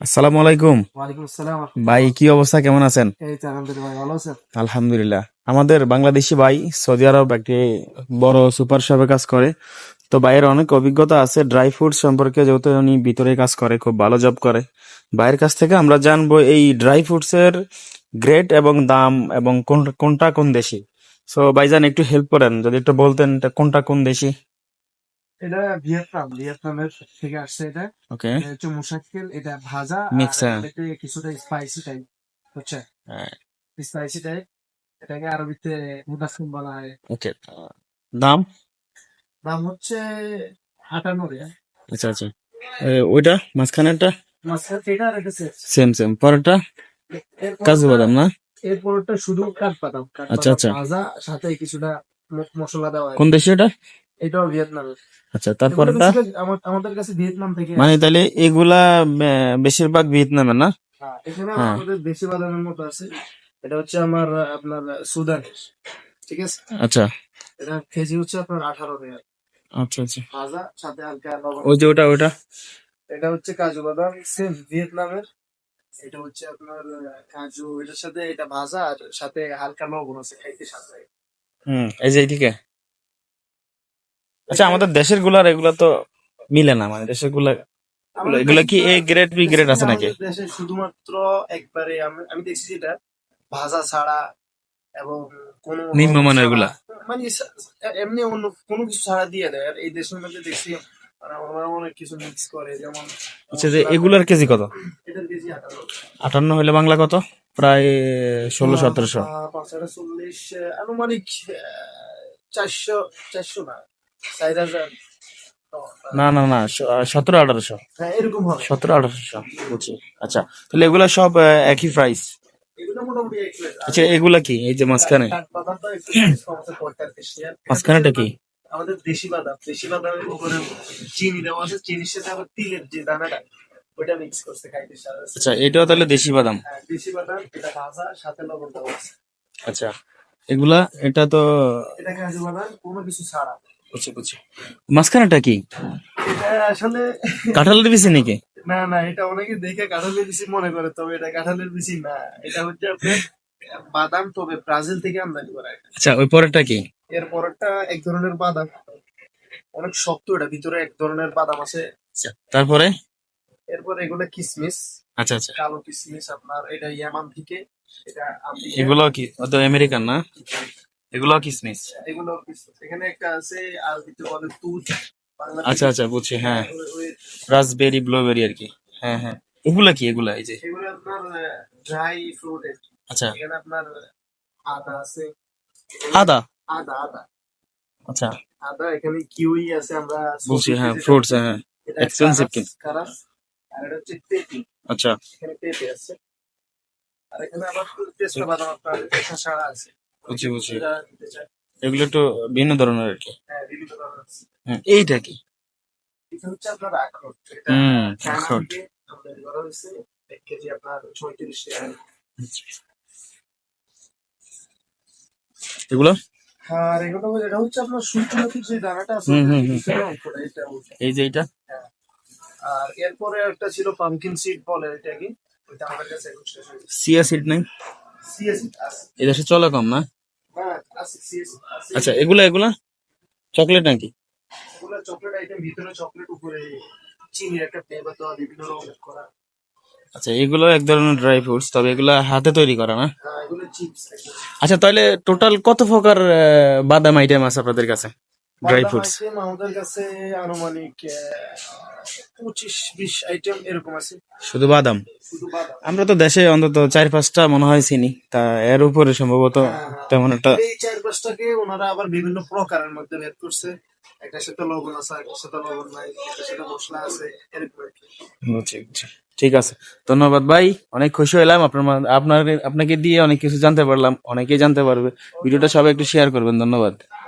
আসসালামু আলাইকুম। ভাই কি অবস্থা? কেমন আছেন? আলহামদুলিল্লাহ ভাই আমাদের বাংলাদেশি ভাই সৌদি আরব একটি বড় সুপার শপে কাজ করে। তো ভাইয়ের অনেক অভিজ্ঞতা আছে ড্রাই ফ্রুট সম্পর্কে যেহেতু উনি ভিতরে কাজ করে খুব ভালো জব করে। ভাইয়ের কাছ থেকে আমরা জানব এই ড্রাই ফ্রুটস এর গ্রেড এবং দাম এবং কোন- কোনটা কোন দেশি। সো ভাইজান একটু হেল্প করেন যদি একটু বলতেন এটা কোনটা কোন দেশি? এটা ভিয়েতনাম ভিয়েতনামের থেকে আসছে এটা। ওকে হচ্ছে মুশাক্কিল এটা ভাজা হ্যাঁ। কিছুটা স্পাইসি টাইপ হচ্ছে। স্পাইসি টাইপ এটাকে আরবিতে মুদাসিম বলা হয়। ওকে দাম? দাম হচ্ছে রিয়াল। আচ্ছা আচ্ছা। ওইটা মাঝখানেরটা? সেম সেম এরপর কাজু বাদাম না? এরপরটা শুধু কাঠবাদাম কাঠবাদাম আচ্ছা, আচ্ছা। ভাজা সাথে কিছুটা মশলা দেওয়া কোন দেশি এটা? এটাও ভিয়েতনামের আচ্ছা তারপরটা আমাদের কাছে ভিয়েতনাম থেকে মানে তাহলে এগুলা বেশিরভাগ ভিয়েতনামের না? হ্যাঁ, এখানে হ্যাঁ। আমাদের দেশি বাদামের মতো আছে। এটা হচ্ছে আমার আপনার সুদান ঠিক আছে? আচ্ছা। এটা কেজি হচ্ছে আপনার আঠারো রিয়াল। আচ্ছা আচ্ছা। ভাজা সাথে হালকা লবণ। ওই যে ওটা ওটা? এটা হচ্ছে কাজু বাদাম সেম ভিয়েতনামের। এটা হচ্ছে আপনার কাজু এটার সাথে এটা ভাজা আর সাথে হালকা লবণ আছে খাইতে সাথে হুম এই যে এইদিকে? আচ্ছা আমাদের দেশেরগুলার এগুলা তো মিলে না মানে দেশেরগুলা এগুলা কি এ গ্রেড বি গ্রেড আছে নাকি? দেশে শুধুমাত্র একবারে আমি আমি দেখছি এটা ভাজা ছাড়া এবং কোনো নিম্নমানেরগুলা। মানে এমনি অন্য কোনো কিছু ছাড়া দিয়ে দেয়। আর এই দেশের মধ্যে দেখছি অনেক কিছু মিক্স করে যেমন আচ্ছা যে এগুলার কেজি কত? এটার কেজি আটান্ন। হলে বাংলা কত? প্রায় ষোলো সতেরোশো। চল্লিশ আনুমানিক চারশো চারশো না। চার হাজার না না না সতেরো আঠারোশো। হ্যাঁ এরকম হবে। সতেরো আঠারোশো বুঝছি। আচ্ছা তাহলে এগুলা সব একই প্রাইস আচ্ছা এগুলা কি? এই যে মাঝখানে। মাঝখানেটা কি? আমাদের দেশি বাদাম। দেশি বাদামের উপরে চিনি দেওয়া আছে। চিনির সাথে আবার তিলের যে দানাটা ওইটা মিক্স করতে খাইতে আচ্ছা এটাও তাহলে দেশি বাদাম? দেশি বাদাম এটা ভাজা সাথে লবণ দেওয়া আছে। আচ্ছা এগুলা এটা তো এটা কাজু বাদাম কোনো কিছু ছাড়া। বুঝছি বুঝছি। মাঝখানেটা কি? এটা আসলে কাঁঠালের বিচি নাকি? না না এটা অনেকে দেখে কাঁঠালের বিচি মনে করে তবে এটা কাঁঠালের বিচি না। এটা হচ্ছে আপনার বাদাম তবে ব্রাজিল থেকে আমদানি করা আচ্ছা ওই পরেরটা কি? এর পরেরটা এক ধরনের বাদাম। অনেক শক্ত এটা ভিতরে এক ধরনের বাদাম আছে। আচ্ছা তারপরে? এরপর এগুলো কিসমিস। আচ্ছা আচ্ছা। কালো কিসমিস আপনার এটা ইয়ামান থেকে এটা। এগুলো কি? ও তো আমেরিকান না? এগুলো কিসমিস? এগুলো। এখানে একটা আছে আরবিতে বলে তুজ বাংলাতে আচ্ছা আচ্ছা বুঝছি হ্যাঁ। রাসবেরি ব্লুবেরি আর কি। হ্যাঁ হ্যাঁ। এগুলা কি এগুলা এই যে? এগুলো আপনার ড্রাই ফ্রুট আচ্ছা। এখানে আপনার আদা আছে। আদা? আদা আদা। আচ্ছা। আদা এখানে কিউই আছে আমরা বুঝছি হ্যাঁ ফ্রুটস হ্যাঁ এটা expensive কারাস- কিন্তু। আর এটা হচ্ছে পেঁপে। আচ্ছা। এখানে পেঁপে আছে। আর এখানে আবার বাদাম আপনার আছে। নিতে চায়। এগুলো একটু ভিন্ন ধরনের আর কি। হ্যাঁ এইটা কি? এটা আখরোট। হুম এগুলো? আর এগুলো এটা হচ্ছে আপনার সূর্যমুখীর যে দানাটা আছে এটা এই যে এইটা? আর এরপরে একটা ছিল পামকিন সিড বলে এটা কি? হয়ে সিয়া সিড নাই? সিএসি আছে। এই দেশে চলে কম না? আচ্ছা এগুলা এগুলা? চকলেট নাকি? এগুলো চকলেট আইটেম ভিতরে চকলেট উপরে চিনি একটা ফ্লেভার দেওয়া বিভিন্ন রকমের করা। আচ্ছা এগুলো এক ধরনের ড্রাই ফ্রুটস তবে এগুলা হাতে তৈরি করা না? হ্যাঁ আচ্ছা তাহলে টোটাল কত প্রকার বাদাম আইটেম আছে আপনাদের কাছে? ড্রাই ফ্রুটস আমাদের কাছে আনুমানিক পঁচিশ বিশ আইটেম এরকম আছে। শুধু বাদাম? আমরা তো দেশে অন্তত চার পাঁচটা মনে হয় চিনি তা এর উপরে সম্ভবত তেমন একটা এই চার পাঁচটাকে ওনারা আবার বিভিন্ন প্রকারের মধ্যে বের করছে। একটা সাথে লবণ আছে সাথে লবণ নাই সাথে মশলা আছে এরকম। ঠিক আছে। ধন্যবাদ ভাই অনেক খুশি হলাম আপনার আপনার আপনাকে দিয়ে অনেক কিছু জানতে পারলাম অনেকেই জানতে পারবে। ভিডিওটা সবাই একটু শেয়ার করবেন ধন্যবাদ।